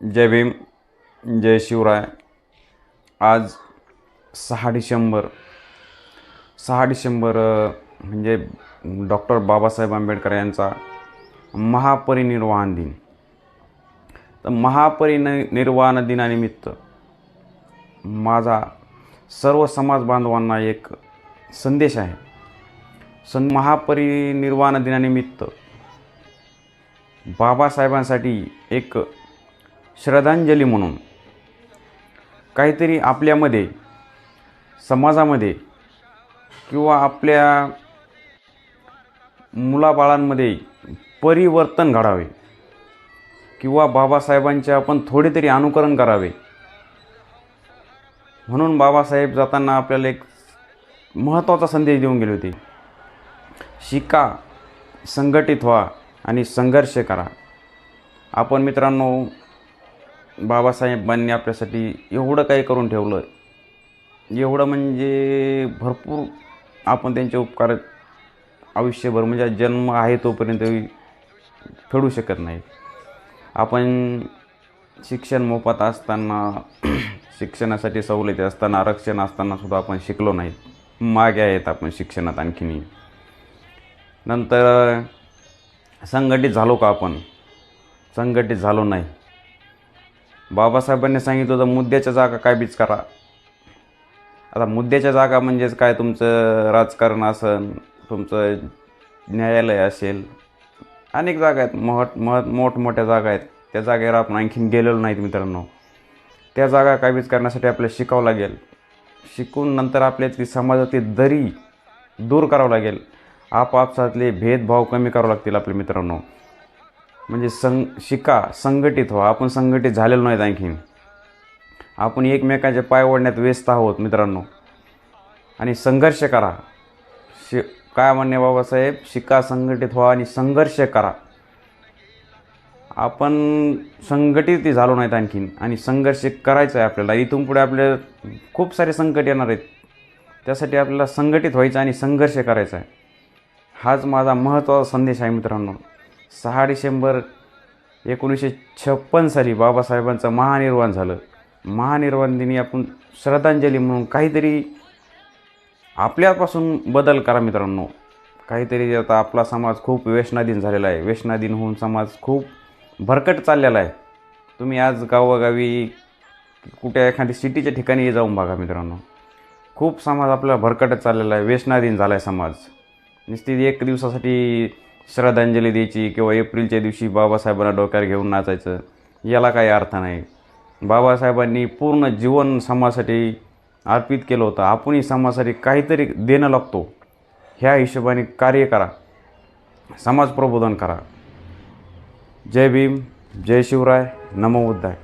जय भीम जय शिवराय. आज सहा डिसेंबर सहा डिसेंबर म्हणजे डॉक्टर बाबासाहेब आंबेडकर यांचा महापरिनिर्वाण दिन. तर महापरिनिर्वाण दिनानिमित्त माझा सर्व समाज बांधवांना एक संदेश आहे. सन महापरिनिर्वाण दिनानिमित्त बाबासाहेबांसाठी एक श्रद्धांजली म्हणून. काहीतरी आपल्यामध्ये समाजामध्ये किंवा आपल्या मुलाबाळांमध्ये परिवर्तन घडावे किंवा बाबासाहेबांचे आपण थोडे तरी अनुकरण करावे. म्हणून बाबासाहेब जाताना आपल्याला एक महत्त्वाचा संदेश देऊन गेले होते. शिका संघटित व्हा आणि संघर्ष करा. आपण मित्रांनो बाबासाहेबांनी आपल्यासाठी एवढं काही करून ठेवलं. एवढं म्हणजे भरपूर आपण त्यांचे उपकार आयुष्यभर म्हणजे जन्म आहे तोपर्यंत फेडू शकत नाही. आपण शिक्षण मोफत असताना शिक्षणासाठी सवलती असताना आरक्षण असताना सुद्धा आपण शिकलो नाही. मागे आहेत आपण शिक्षणात आणखीनही नंतर संघटित झालो का आपण? संघटित झालो नाही. बाबासाहेबांनी सांगितलं होतं मुद्द्याच्या जागा काय बीच करा. आता मुद्द्याच्या जागा म्हणजेच काय? तुमचं राजकारण असेल तुमचं न्यायालय असेल अनेक जागा आहेत. महट मह मोठमोठ्या जागा आहेत. त्या जागेवर आपण आणखीन गेलेलो नाहीत मित्रांनो. त्या जागा काबीज करण्यासाठी आपल्याला शिकावं लागेल. शिकून नंतर आपल्यातली समाजातील दरी दूर करावं लागेल. आपापसातले भेदभाव कमी करावं लागतील आपल्या मित्रांनो. म्हणजे सं शिका संघटित व्हा. आपण संघटित झालेलो नाहीत आणखीन. आपण एकमेकांचे पाय ओढण्यात व्यस्त आहोत मित्रांनो. आणि संघर्ष करा. शि काय म्हणणे बाबासाहेब? शिका संघटित व्हा आणि संघर्ष करा. आपण संघटित झालो नाहीत आणखीन. आणि संघर्ष करायचा आहे आपल्याला. इथून पुढे आपले खूप सारे संकट येणार आहेत. त्यासाठी आपल्याला संघटित व्हायचं आणि संघर्ष करायचा आहे. हाच माझा महत्त्वाचा संदेश आहे मित्रांनो. सहा डिसेंबर एकोणीसशे छप्पन साली बाबासाहेबांचं महानिर्वाण झालं. महानिर्वाण दिनी आपण श्रद्धांजली म्हणून काहीतरी आपल्यापासून बदल करा मित्रांनो. काहीतरी आता आपला समाज खूप व्यसनाधीन झालेला आहे. व्यसनाधीन होऊन समाज खूप भरकट चाललेला आहे. तुम्ही आज गावोगावी कुठे एखादी सिटीच्या ठिकाणी जाऊन बघा मित्रांनो. खूप समाज आपला भरकटच चाललेला आहे. व्यसनाधीन झाला आहे समाज. नुसती एक दिवसासाठी श्रद्धांजली द्यायची किंवा एप्रिलच्या दिवशी बाबासाहेबांना डोक्यावर घेऊन नाचायचं याला काही अर्थ नाही. बाबासाहेबांनी पूर्ण जीवन समाजासाठी अर्पित केलं होतं. आपणही समाजासाठी काहीतरी देणं लागतो. ह्या हिशोबाने कार्य करा. समाज प्रबोधन करा. जय भीम जय शिवराय नमो उद्धाय